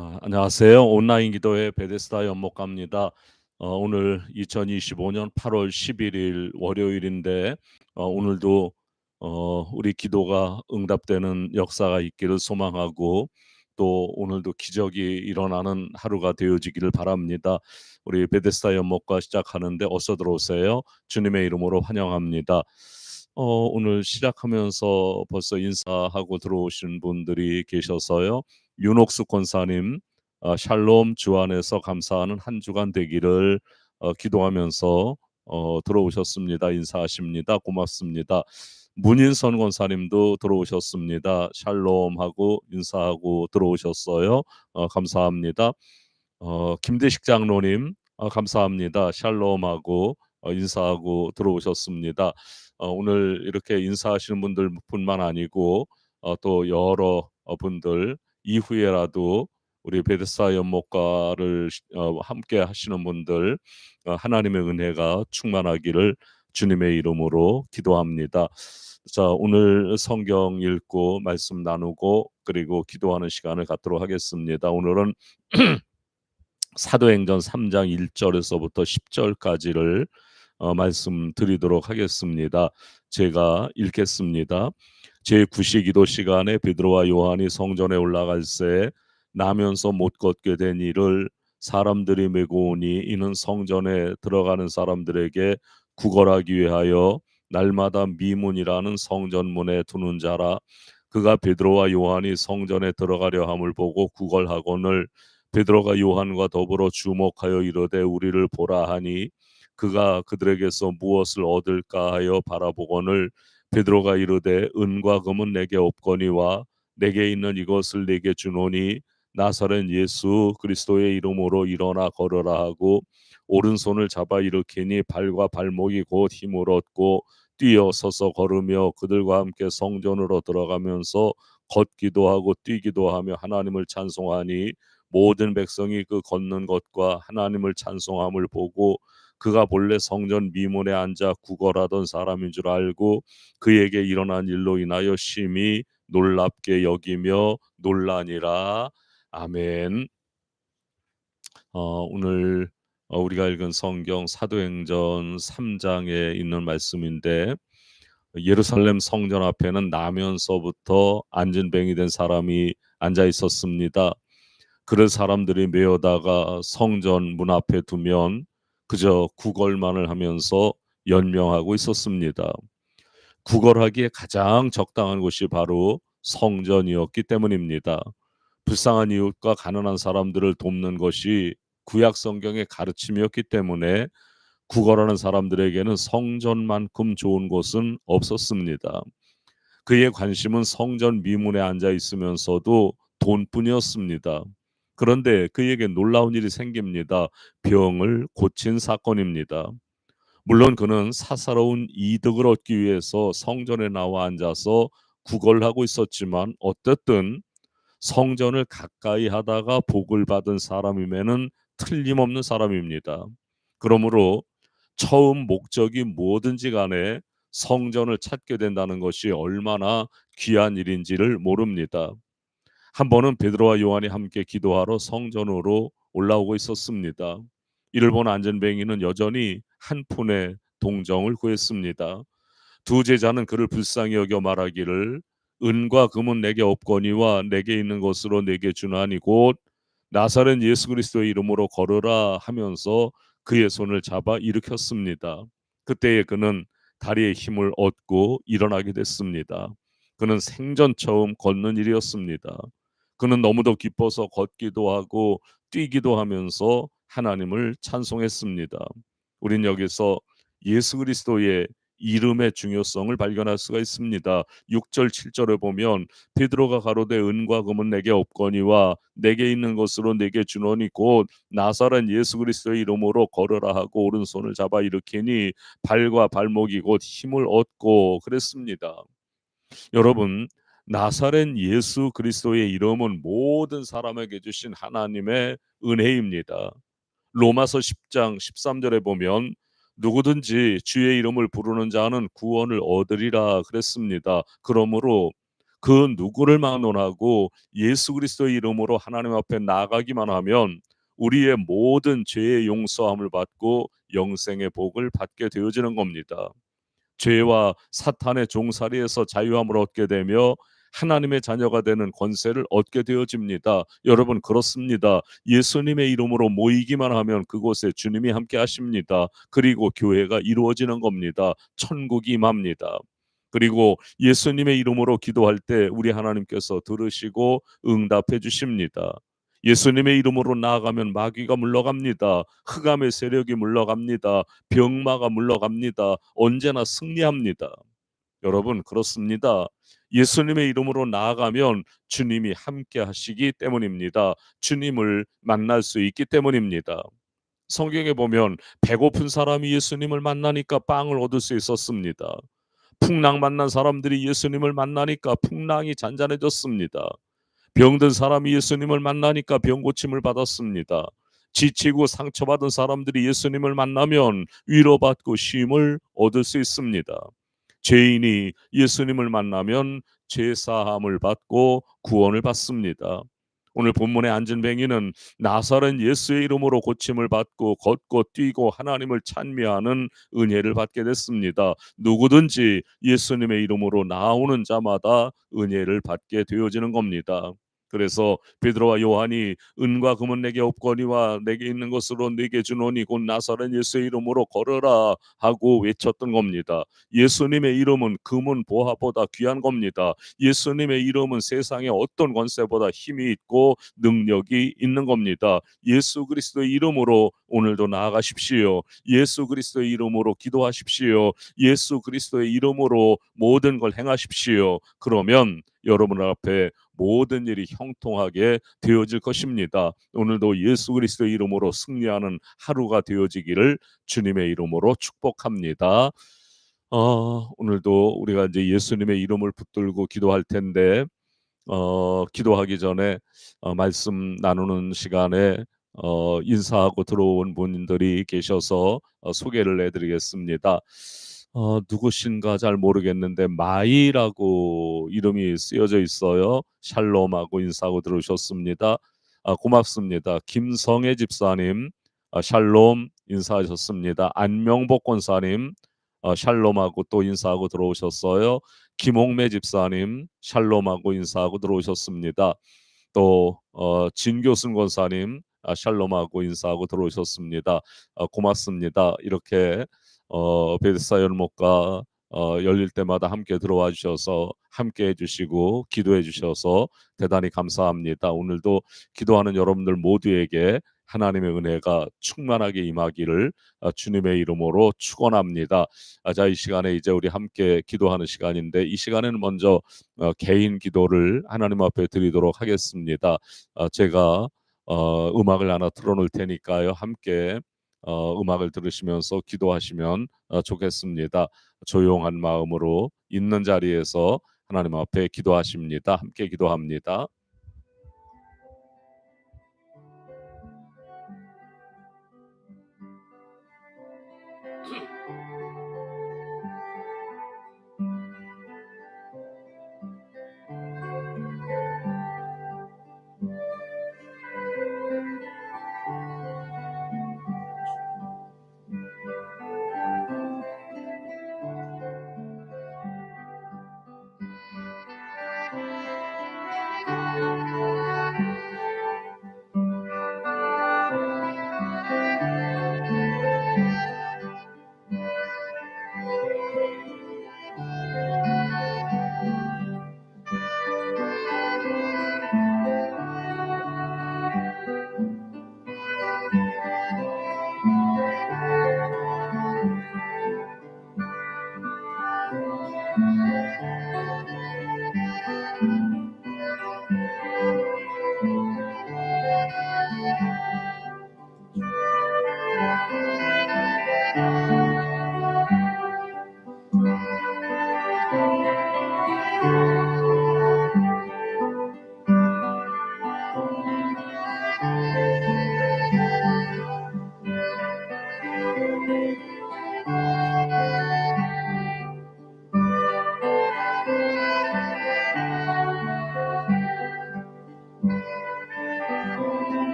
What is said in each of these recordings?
아, 안녕하세요. 온라인 기도회 베데스다 연목가입니다. 어, 오늘 2025년 8월 11일 월요일인데 어, 오늘도 어, 우리 기도가 응답되는 역사가 있기를 소망하고 또 오늘도 기적이 일어나는 하루가 되어지기를 바랍니다. 우리 베데스다 연목과 시작하는데 어서 들어오세요. 주님의 이름으로 환영합니다. 어, 오늘 시작하면서 벌써 인사하고 들어오신 분들이 계셔서요. 윤옥수 권사님 어, 샬롬 주 안에서 감사하는 한 주간 되기를 어, 기도하면서 어, 들어오셨습니다. 인사하십니다. 고맙습니다. 문인선 권사님도 들어오셨습니다. 샬롬 하고 인사하고 들어오셨어요. 어, 감사합니다. 어, 김대식 장로님 어, 감사합니다. 샬롬 하고 어, 인사하고 들어오셨습니다. 어, 오늘 이렇게 인사하시는 분들뿐만 아니고 어, 또 여러 어, 분들 이후에라도 우리 베데스다 연목과를 어, 함께 하시는 분들 어, 하나님의 은혜가 충만하기를 주님의 이름으로 기도합니다. 자, 오늘 성경 읽고 말씀 나누고 그리고 기도하는 시간을 갖도록 하겠습니다. 오늘은 사도행전 3장 1절에서부터 10절까지를 어, 말씀드리도록 하겠습니다. 제가 읽겠습니다. 제9시 기도 시간에 베드로와 요한이 성전에 올라갈 새 나면서 못 걷게 된 이를 사람들이 메고 오니 이는 성전에 들어가는 사람들에게 구걸하기 위하여 날마다 미문이라는 성전문에 두는 자라. 그가 베드로와 요한이 성전에 들어가려 함을 보고 구걸하거늘 베드로가 요한과 더불어 주목하여 이르되 우리를 보라 하니 그가 그들에게서 무엇을 얻을까 하여 바라보거늘 베드로가 이르되 은과 금은 내게 없거니와 내게 있는 이것을 내게 주노니 나사렛 예수 그리스도의 이름으로 일어나 걸어라 하고 오른손을 잡아 일으키니 발과 발목이 곧 힘을 얻고 뛰어 서서 걸으며 그들과 함께 성전으로 들어가면서 걷기도 하고 뛰기도 하며 하나님을 찬송하니 모든 백성이 그 걷는 것과 하나님을 찬송함을 보고 그가 본래 성전 미문에 앉아 구걸하던 사람인 줄 알고 그에게 일어난 일로 인하여 심히 놀랍게 여기며 놀라니라. 아멘. 어, 오늘 어, 우리가 읽은 성경 사도행전 3장에 있는 말씀인데 예루살렘 성전 앞에는 나면서부터 안전뱅이 된 사람이 앉아 있었습니다. 그럴 사람들이 메어다가 성전 문 앞에 두면 그저 구걸만을 하면서 연명하고 있었습니다. 구걸하기에 가장 적당한 곳이 바로 성전이었기 때문입니다. 불쌍한 이웃과 가난한 사람들을 돕는 것이 구약 성경의 가르침이었기 때문에 구걸하는 사람들에게는 성전만큼 좋은 곳은 없었습니다. 그의 관심은 성전 미문에 앉아 있으면서도 돈뿐이었습니다. 그런데 그에게 놀라운 일이 생깁니다. 병을 고친 사건입니다. 물론 그는 사사로운 이득을 얻기 위해서 성전에 나와 앉아서 구걸하고 있었지만 어쨌든 성전을 가까이 하다가 복을 받은 사람이면은 틀림없는 사람입니다. 그러므로 처음 목적이 뭐든지 간에 성전을 찾게 된다는 것이 얼마나 귀한 일인지를 모릅니다. 한 번은 베드로와 요한이 함께 기도하러 성전으로 올라오고 있었습니다. 이를 본 안전뱅이는 여전히 한 푼의 동정을 구했습니다. 두 제자는 그를 불쌍히 여겨 말하기를 은과 금은 내게 없거니와 내게 있는 것으로 내게 주나니 곧 나사렛 예수 그리스도의 이름으로 걸으라 하면서 그의 손을 잡아 일으켰습니다. 그때에 그는 다리에 힘을 얻고 일어나게 됐습니다. 그는 생전 처음 걷는 일이었습니다. 그는 너무도 기뻐서 걷기도 하고 뛰기도 하면서 하나님을 찬송했습니다. 우린 여기서 예수 그리스도의 이름의 중요성을 발견할 수가 있습니다. 6절 7절에 보면 베드로가 가로되 은과 금은 내게 없거니와 내게 있는 것으로 내게 주노니 곧 나사렛 예수 그리스도의 이름으로 걸으라 하고 오른손을 잡아 일으키니 발과 발목이 곧 힘을 얻고 그랬습니다. 여러분 나사렛 예수 그리스도의 이름은 모든 사람에게 주신 하나님의 은혜입니다. 로마서 10장 13절에 보면 누구든지 주의 이름을 부르는 자는 구원을 얻으리라 그랬습니다. 그러므로 그 누구를 막론하고 예수 그리스도의 이름으로 하나님 앞에 나가기만 하면 우리의 모든 죄의 용서함을 받고 영생의 복을 받게 되어지는 겁니다. 죄와 사탄의 종살이에서 자유함을 얻게 되며 하나님의 자녀가 되는 권세를 얻게 되어집니다. 여러분 그렇습니다. 예수님의 이름으로 모이기만 하면 그곳에 주님이 함께 하십니다. 그리고 교회가 이루어지는 겁니다. 천국이 임합니다. 그리고 예수님의 이름으로 기도할 때 우리 하나님께서 들으시고 응답해 주십니다. 예수님의 이름으로 나아가면 마귀가 물러갑니다. 흑암의 세력이 물러갑니다. 병마가 물러갑니다. 언제나 승리합니다. 여러분 그렇습니다. 예수님의 이름으로 나아가면 주님이 함께 하시기 때문입니다. 주님을 만날 수 있기 때문입니다. 성경에 보면 배고픈 사람이 예수님을 만나니까 빵을 얻을 수 있었습니다. 풍랑 만난 사람들이 예수님을 만나니까 풍랑이 잔잔해졌습니다. 병든 사람이 예수님을 만나니까 병 고침을 받았습니다. 지치고 상처받은 사람들이 예수님을 만나면 위로받고 쉼을 얻을 수 있습니다. 죄인이 예수님을 만나면 죄 사함을 받고 구원을 받습니다. 오늘 본문의 안전뱅이는 나사렛 예수의 이름으로 고침을 받고 걷고 뛰고 하나님을 찬미하는 은혜를 받게 됐습니다. 누구든지 예수님의 이름으로 나오는 자마다 은혜를 받게 되어지는 겁니다. 그래서 베드로와 요한이 은과 금은 내게 없거니와 내게 있는 것으로 내게 주노니 곧 나사렛 예수의 이름으로 걸어라 하고 외쳤던 겁니다. 예수님의 이름은 금은 보화보다 귀한 겁니다. 예수님의 이름은 세상의 어떤 권세보다 힘이 있고 능력이 있는 겁니다. 예수 그리스도의 이름으로 오늘도 나아가십시오. 예수 그리스도의 이름으로 기도하십시오. 예수 그리스도의 이름으로 모든 걸 행하십시오. 그러면 여러분 앞에 모든 일이 형통하게 되어질 것입니다. 오늘도 예수 그리스도의 이름으로 승리하는 하루가 되어지기를 주님의 이름으로 축복합니다. 어, 오늘도 우리가 이제 예수님의 이름을 붙들고 기도할 텐데 어, 기도하기 전에 어, 말씀 나누는 시간에 어, 인사하고 들어온 분들이 계셔서 어, 소개를 해드리겠습니다. 어, 누구신가 잘 모르겠는데 마이라고 이름이 쓰여져 있어요. 샬롬하고 인사하고 들어오셨습니다. 아, 고맙습니다. 김성애 집사님 아, 샬롬 인사하셨습니다. 안명복 권사님 어, 샬롬하고 또 인사하고 들어오셨어요. 김홍매 집사님 샬롬하고 인사하고 들어오셨습니다. 또 어, 진교순 권사님 아, 샬롬하고 인사하고 들어오셨습니다. 아, 고맙습니다. 이렇게 어, 베드사 연목과 어, 열릴 때마다 함께 들어와 주셔서 함께 해주시고 기도해 주셔서 대단히 감사합니다. 오늘도 기도하는 여러분들 모두에게 하나님의 은혜가 충만하게 임하기를 어, 주님의 이름으로 축원합니다. 아, 자, 이 시간에 이제 우리 함께 기도하는 시간인데 이 시간에는 먼저 어, 개인 기도를 하나님 앞에 드리도록 하겠습니다. 어, 제가 어, 음악을 하나 틀어놓을 테니까요. 함께 어, 음악을 들으시면서 기도하시면 어, 좋겠습니다. 조용한 마음으로 있는 자리에서 하나님 앞에 기도하십니다. 함께 기도합니다. Música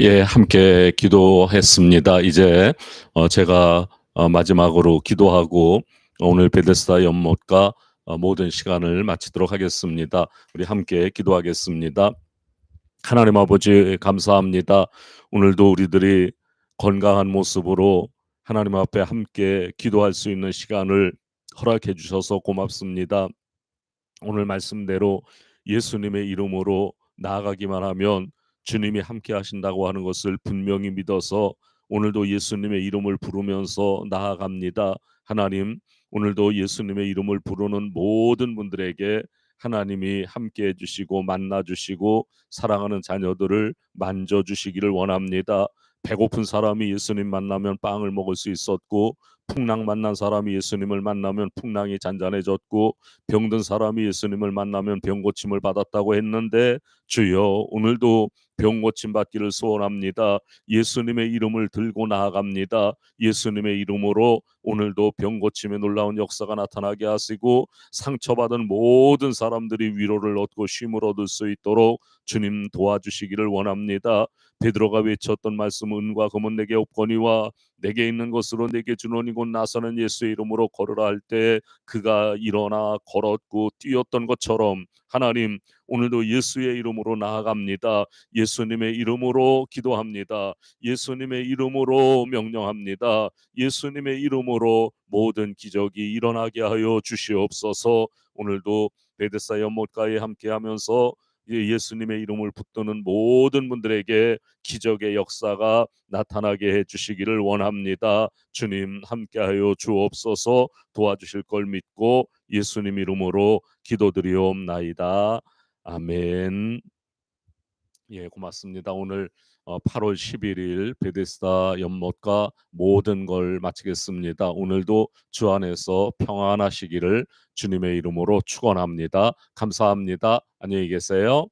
예, 함께 기도했습니다. 이제 어, 제가 어, 마지막으로 기도하고 오늘 베데스다 연못과 어, 모든 시간을 마치도록 하겠습니다. 우리 함께 기도하겠습니다. 하나님 아버지 감사합니다. 오늘도 우리들이 건강한 모습으로 하나님 앞에 함께 기도할 수 있는 시간을 허락해 주셔서 고맙습니다. 오늘 말씀대로 예수님의 이름으로 나아가기만 하면 주님이 함께 하신다고 하는 것을 분명히 믿어서 오늘도 예수님의 이름을 부르면서 나아갑니다. 하나님, 오늘도 예수님의 이름을 부르는 모든 분들에게 하나님이 함께 해주시고 만나주시고 사랑하는 자녀들을 만져주시기를 원합니다. 배고픈 사람이 예수님 만나면 빵을 먹을 수 있었고 풍랑 만난 사람이 예수님을 만나면 풍랑이 잔잔해졌고 병든 사람이 예수님을 만나면 병 고침을 받았다고 했는데 주여 오늘도 병 고침 받기를 소원합니다. 예수님의 이름을 들고 나아갑니다. 예수님의 이름으로 오늘도 병 고침의 놀라운 역사가 나타나게 하시고 상처받은 모든 사람들이 위로를 얻고 쉼을 얻을 수 있도록 주님 도와주시기를 원합니다. 베드로가 외쳤던 말씀 은과 금은 내게 없거니와 내게 있는 것으로 내게 주노니 곧 나서는 예수의 이름으로 걸으라 할 때 그가 일어나 걸었고 뛰었던 것처럼 하나님 오늘도 예수의 이름으로 나아갑니다. 예수님의 이름으로 기도합니다. 예수님의 이름으로 명령합니다. 예수님의 이름으로 모든 기적이 일어나게 하여 주시옵소서. 오늘도 베데사 연못가에 함께하면서 예수님의 이름을 붙드는 모든 분들에게 기적의 역사가 나타나게 해 주시기를 원합니다. 주님 함께하여 주옵소서 도와주실 걸 믿고 예수님 이름으로 기도드리옵나이다. 아멘. 예, 고맙습니다. 오늘 8월 11일 베데스다 연못과 모든 걸 마치겠습니다. 오늘도 주 안에서 평안하시기를 주님의 이름으로 축원합니다. 감사합니다. 안녕히 계세요.